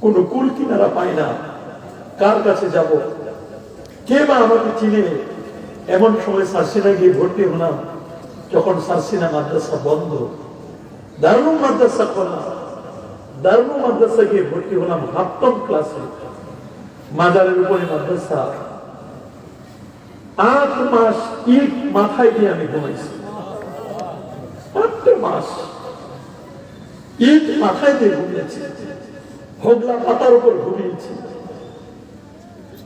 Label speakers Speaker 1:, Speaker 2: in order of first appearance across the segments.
Speaker 1: কোনো কুল কিনারা পাই না। কার কাছে যাব? কে বা আমাকে চিনে? এমন সময় সার্সিনা গিয়ে ভর্তি হলাম। যখন সার্সিনা মাদ্রাসা বন্ধ। দারুণ মাদ্রাসা খোলা দারুণ মাদ্রাসা গিয়ে ভর্তি হলাম হাফটম ক্লাসে। মাজারের উপরে মাদ্রাসা। আট মাস ইট মাথায় দিয়ে আমি ঘুমাইছি। আট মাস। ইট মাথায় দিয়ে ঘুমিয়েছি। হোগলা পাতার উপর ঘুমিয়েছি।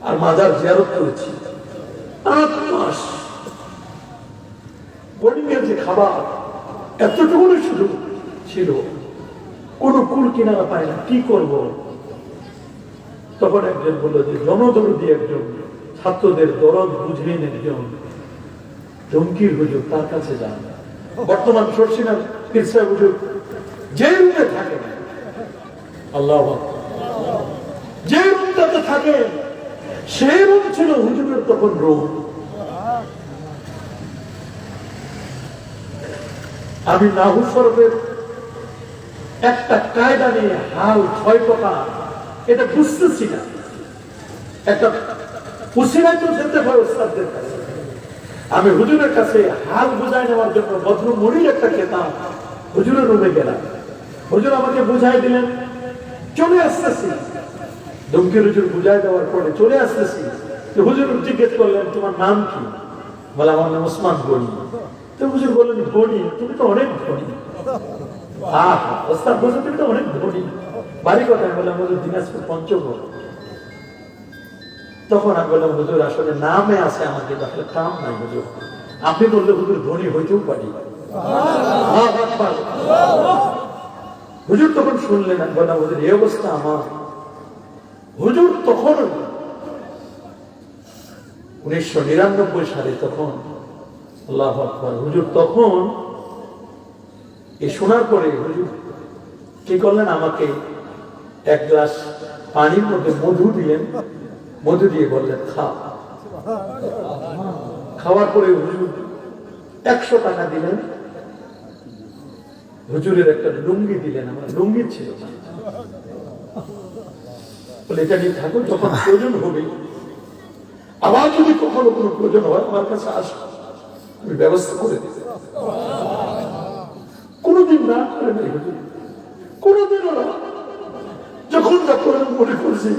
Speaker 1: আর মাজার জিয়ারত করেছি। আট মাস। যে খাবার এতটুকু শুধু ছিল কুল কিনারা পায় না, কি করব? তখন একজন বলল যে জনদরদি একজন, ছাত্রদের দরদ বুঝলেন একজন। জঙ্কির হুজুর তার কাছে যান। বর্তমান সরসিনা পিরসা হুজুর যে থাকে। আল্লাহ যে রুমটাতে থাকে, সেই রুম ছিল হুজুরের তখন রুম। আমি নাহু সরফের একটা কায়দা নিয়ে হাল ছয় কথা, এটা বুঝতেছি না। একটা উসিরাই তো যেতে হয় ওস্তাদদের কাছে। আমি হুজুরের কাছে হাল বুঝাই নেওয়ার জন্য বদ্র মরির একটা খেতাম হুজুরের রুমে গেলাম। হুজুর আমাকে বুঝাই দিলেন, চলে আসতেছি। দমকের হুজুর বুঝাই দেওয়ার পরে চলে আসতেছি। তো হুজুর জিজ্ঞেস করলেন, তোমার নাম কি? বলে আমার নাম ওসমান গনি। তো হুজুর বললেন, গনি? তুমি তো অনেক ধনী। আহ ওস্তাদ তুমি তো অনেক ধনী। বাড়ি কথায় বললাম, হুজুর, দিনাজপুর পঞ্চগড়। তখন আমি বললাম, হুজুর, আসলে নামে আছে কাম নাই হুজুর। আপনি বললে, হুজুর, ধনী হইতেও পারি। হুজুর তখন শুনলেন বললাম, হুজুর, এই অবস্থা আমার। হুজুর তখন উনিশশো নিরানব্বই সালে তখন, আল্লাহ আকবার, হুজুর তখন এ শোনার পরে হুজুর কি করলেন? আমাকে এক গ্লাস পানির মধ্যে মধু দিলেন। মধু দিয়ে বললেন, খা। খাওয়ার পরে হুজুর একশো টাকা দিলেন। হুজুরের একটা লুঙ্গি দিলেন, আমার লুঙ্গি ছিল। যখন প্রয়োজন হবে। যদি কখনো কোনো প্রয়োজন হয়, আমার কাছে আমি ব্যবস্থা করে দিতে কোনোদিন না কোনোদিনও না। যখন মনে করছি,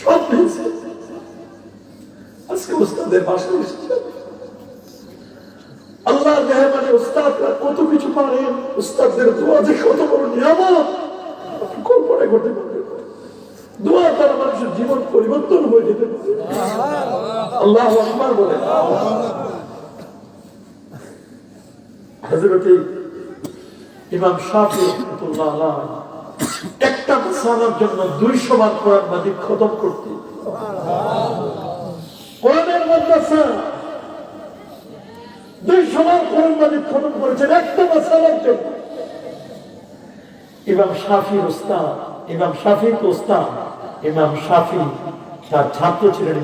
Speaker 1: সব পেয়েছে আজকে ওস্তাদের বাসায় এসেছে। আল্লাহ মেহমানে ওস্তাদরা কত কিছু পারেন। ওস্তাদদের দোয়া যে কত বড় নিয়ামত। কল্পনা করতে পরিবর্তন হয়ে যেতে পারে। আল্লাহ বলে। হজরতে ইমাম আলাইহি একটা জন্য দুইশো বার কোরআন খতম করতে। কোরআনের মাদ্রাসা দুইশো বার কোরআন খতম করেছেন একটা জন্য। ইমাম শাফি উস্তাদ ইমাম শাফি তো ইমাম শাফি তার ছাত্র ছিলেন